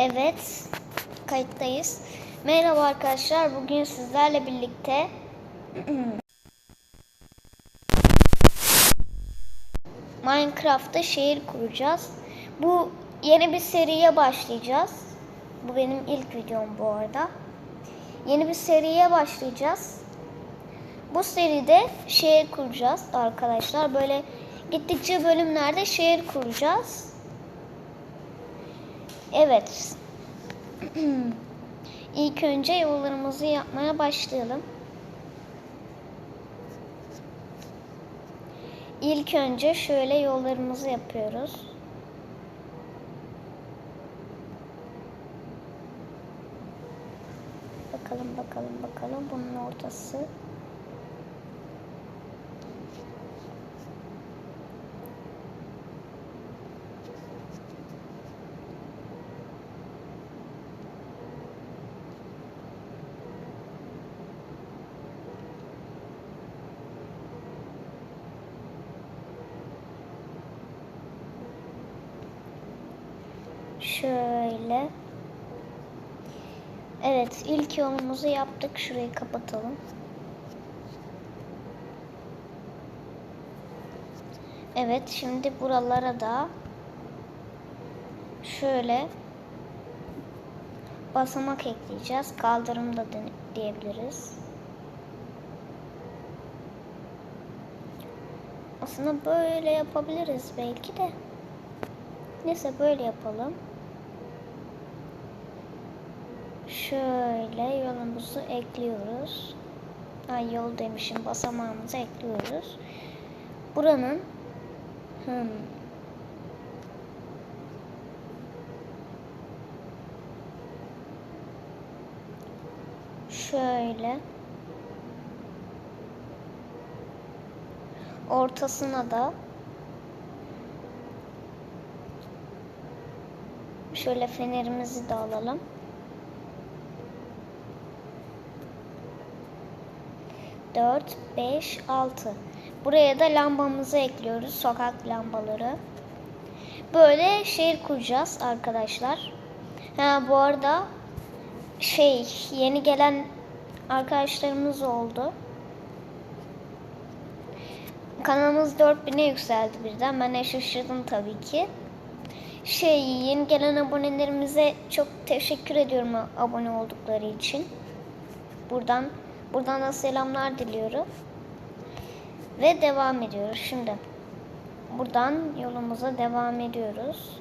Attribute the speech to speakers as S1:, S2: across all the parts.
S1: Evet, kayıttayız. Merhaba arkadaşlar, bugün sizlerle birlikte Minecraft'ta şehir kuracağız. Bu yeni bir seriye başlayacağız. Bu benim ilk videom bu arada. Yeni bir seriye başlayacağız. Bu seride şehir kuracağız arkadaşlar. Böyle gittikçe bölümlerde şehir kuracağız. Evet. İlk önce yollarımızı yapmaya başlayalım. İlk önce şöyle yollarımızı yapıyoruz. Bakalım bakalım bakalım bunun ortası. Şöyle. Evet, ilk yolumuzu yaptık. Şurayı kapatalım. Evet, şimdi buralara da şöyle basamak ekleyeceğiz. Kaldırım da diyebiliriz. Aslında böyle yapabiliriz belki de. Neyse böyle yapalım. Şöyle yolumuzu ekliyoruz. Ay yol demişim basamağımızı ekliyoruz. Buranın hmm, şöyle ortasına da şöyle fenerimizi de alalım. Dört, beş, altı. Buraya da lambamızı ekliyoruz. Sokak lambaları. Böyle şehir kuracağız arkadaşlar. Ha bu arada şey yeni gelen arkadaşlarımız oldu. Kanalımız 4000'e yükseldi birden. Ben de şaşırdım tabii ki. Şey yeni gelen abonelerimize çok teşekkür ediyorum abone oldukları için. Buradan buradan da selamlar diliyorum. Ve devam ediyoruz şimdi. Buradan yolumuza devam ediyoruz.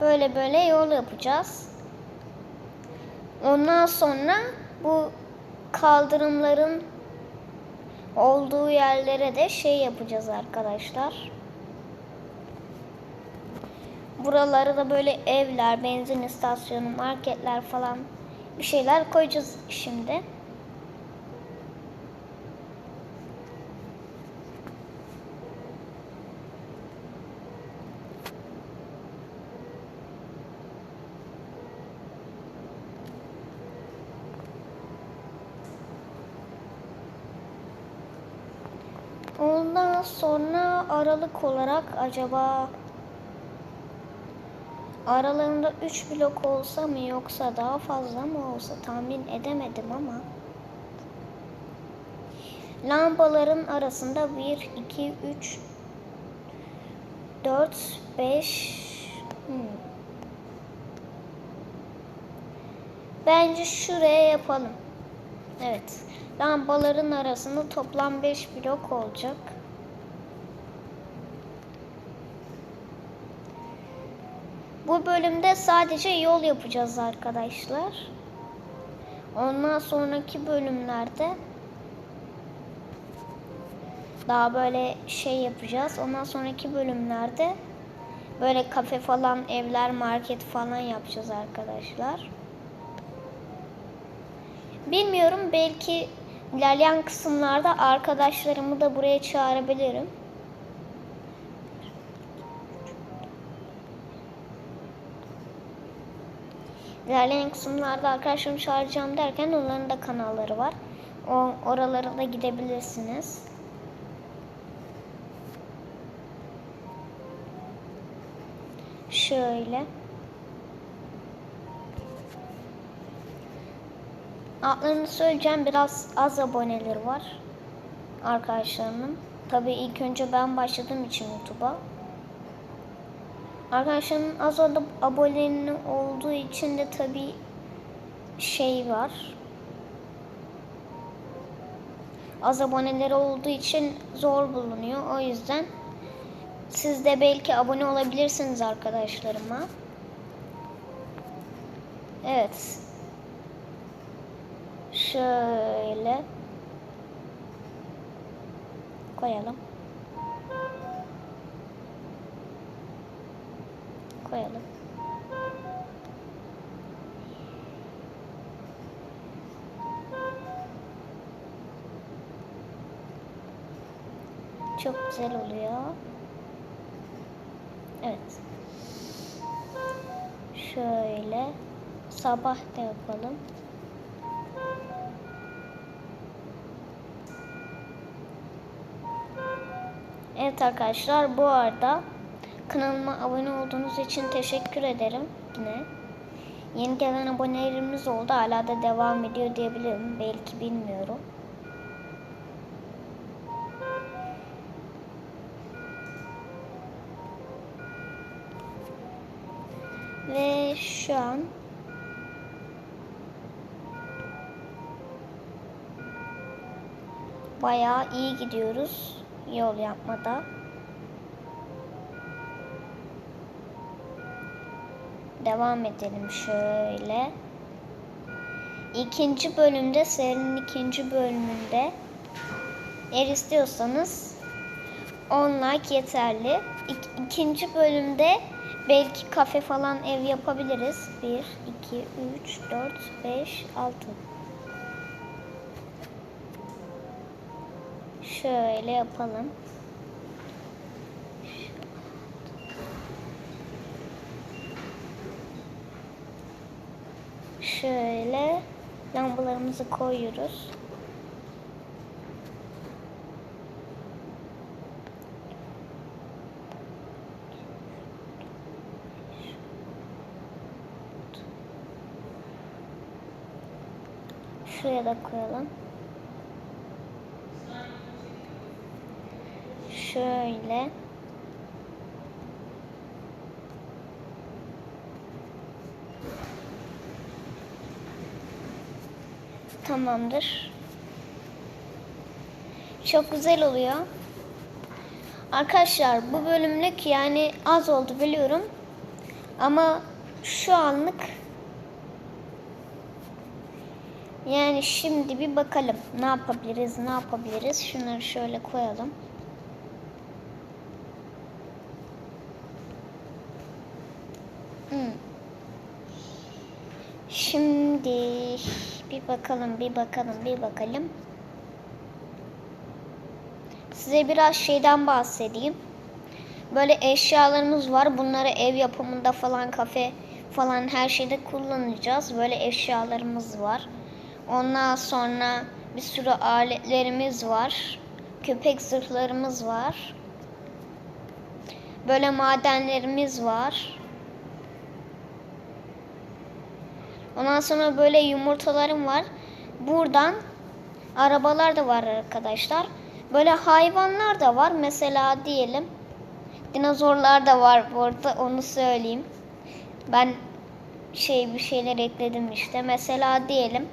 S1: Böyle böyle yol yapacağız. Ondan sonra bu kaldırımların olduğu yerlere de şey yapacağız arkadaşlar. Buralara da böyle evler, benzin istasyonu, marketler falan bir şeyler koyacağız şimdi. Ondan sonra aralık olarak acaba aralarında 3 blok olsa mı yoksa daha fazla mı olsa tahmin edemedim ama lambaların arasında 1 2 3 4 5 hmm. Bence şuraya yapalım. Evet. Lambaların arasında toplam 5 blok olacak. Bu bölümde sadece yol yapacağız arkadaşlar. Ondan sonraki bölümlerde daha böyle şey yapacağız. Ondan sonraki bölümlerde böyle kafe falan, evler, market falan yapacağız arkadaşlar. Bilmiyorum belki ilerleyen kısımlarda arkadaşlarımı da buraya çağırabilirim. İlerleyen kısımlarda arkadaşlarımı çağıracağım derken onların da kanalları var. O, oralara da gidebilirsiniz. Şöyle. Adlarını söyleyeceğim. Biraz az aboneleri var. Arkadaşlarımın. Tabii ilk önce ben başladığım için YouTube'a. Arkadaşlarımın az ab- aboneli olduğu için de tabii şey var. Az aboneleri olduğu için zor bulunuyor. O yüzden siz de belki abone olabilirsiniz arkadaşlarıma. Evet. Şöyle. Koyalım. Güzel oluyor. Evet. Şöyle sabah da yapalım. Evet arkadaşlar bu arada kanalıma abone olduğunuz için teşekkür ederim yine. Yeni gelen abonelerimiz oldu. Hala da devam ediyor diyebilirim. Belki bilmiyorum. Ve şu an bayağı iyi gidiyoruz yol yapmada. Devam edelim şöyle. İkinci bölümde serinin ikinci bölümünde eğer istiyorsanız 10 like yeterli. İk- ikinci bölümde belki kafe falan ev yapabiliriz. 1, 2, 3, 4, 5, 6. Şöyle yapalım. Şöyle lambalarımızı koyuyoruz. Şuraya da koyalım. Şöyle. Tamamdır. Çok güzel oluyor. Arkadaşlar bu bölümlük yani az oldu biliyorum. Ama şu anlık yani şimdi bir bakalım ne yapabiliriz ne yapabiliriz. Şunları şöyle koyalım. Hmm. Şimdi bir bakalım, bir bakalım, bir bakalım. Size biraz şeyden bahsedeyim. Böyle eşyalarımız var. Bunları ev yapımında falan, kafe falan her şeyde kullanacağız. Böyle eşyalarımız var. Ondan sonra bir sürü aletlerimiz var. Köpek zırhlarımız var. Böyle madenlerimiz var. Ondan sonra böyle yumurtalarım var. Buradan arabalar da var arkadaşlar. Böyle hayvanlar da var. Mesela diyelim dinozorlar da var burada onu söyleyeyim. Ben şey bir şeyler ekledim işte. Mesela diyelim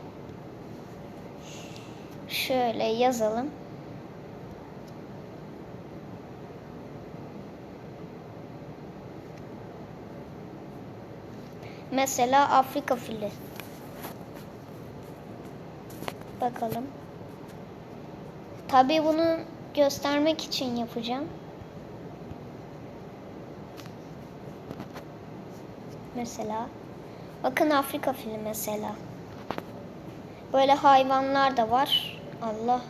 S1: şöyle yazalım. Mesela Afrika fili. Bakalım. Tabii bunu göstermek için yapacağım. Mesela. Bakın Afrika fili mesela. Böyle hayvanlar da var. Allah.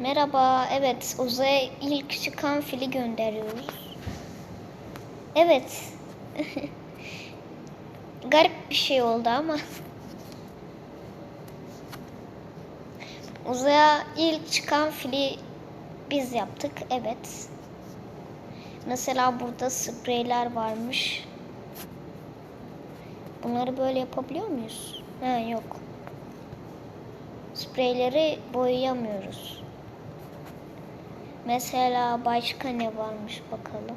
S1: Merhaba. Evet, uzaya ilk çıkan fili gönderiyoruz. Evet. Garip bir şey oldu ama. Uzaya ilk çıkan fili biz yaptık. Evet. Mesela burada spreyler varmış. Bunları böyle yapabiliyor muyuz? Ha yok. Spreyleri boyayamıyoruz. Mesela başka ne varmış bakalım.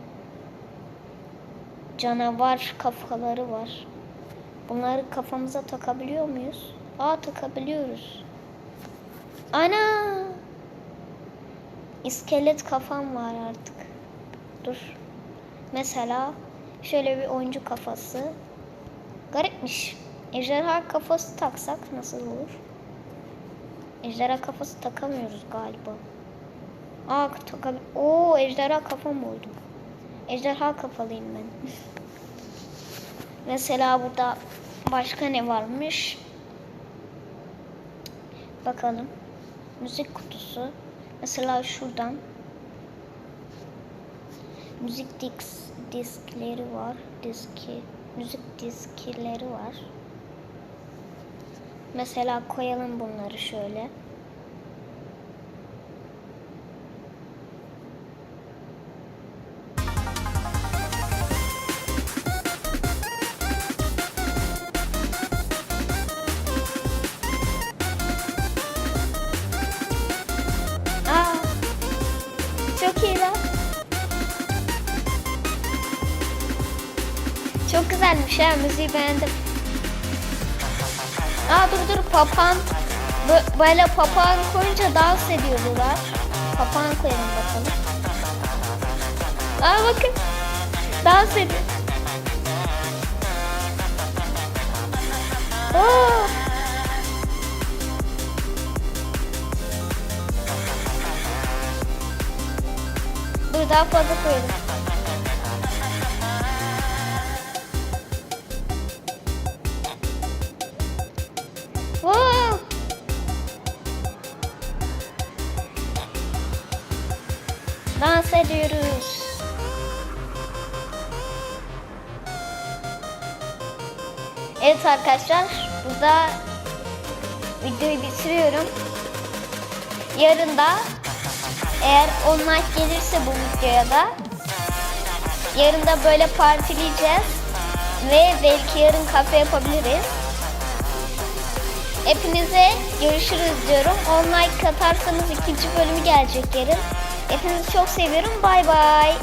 S1: Canavar kafaları var. Bunları kafamıza takabiliyor muyuz? Aa takabiliyoruz. Ana! İskelet kafam var artık. Dur. Mesela şöyle bir oyuncu kafası. Garipmiş. Ejderha kafası taksak nasıl olur? Ejderha kafası takamıyoruz galiba. Aa takabil... Oo ejderha kafam oldu. Ejderha kafalıyım ben. Mesela burada başka ne varmış? Bakalım. Müzik kutusu. Mesela şuradan müzik disk, diskleri var. Diski, müzik diskleri var. Mesela koyalım bunları şöyle. Çok iyi. Çok güzelmiş ha müziği beğendim. Aa dur dur papağan Bö- böyle papağan koyunca dans ediyorlar. Papağan koyalım bakalım. Aa bakın dans ediyor. Oo. Dur daha fazla koyalım. Evet arkadaşlar burada videoyu bitiriyorum. Yarın da eğer 10 like gelirse bu videoya da yarın da böyle partileyeceğiz ve belki yarın kafe yapabiliriz. Hepinize görüşürüz diyorum. 10 like atarsanız ikinci bölümü gelecek yarın. Hepinizi çok seviyorum. Bay bay.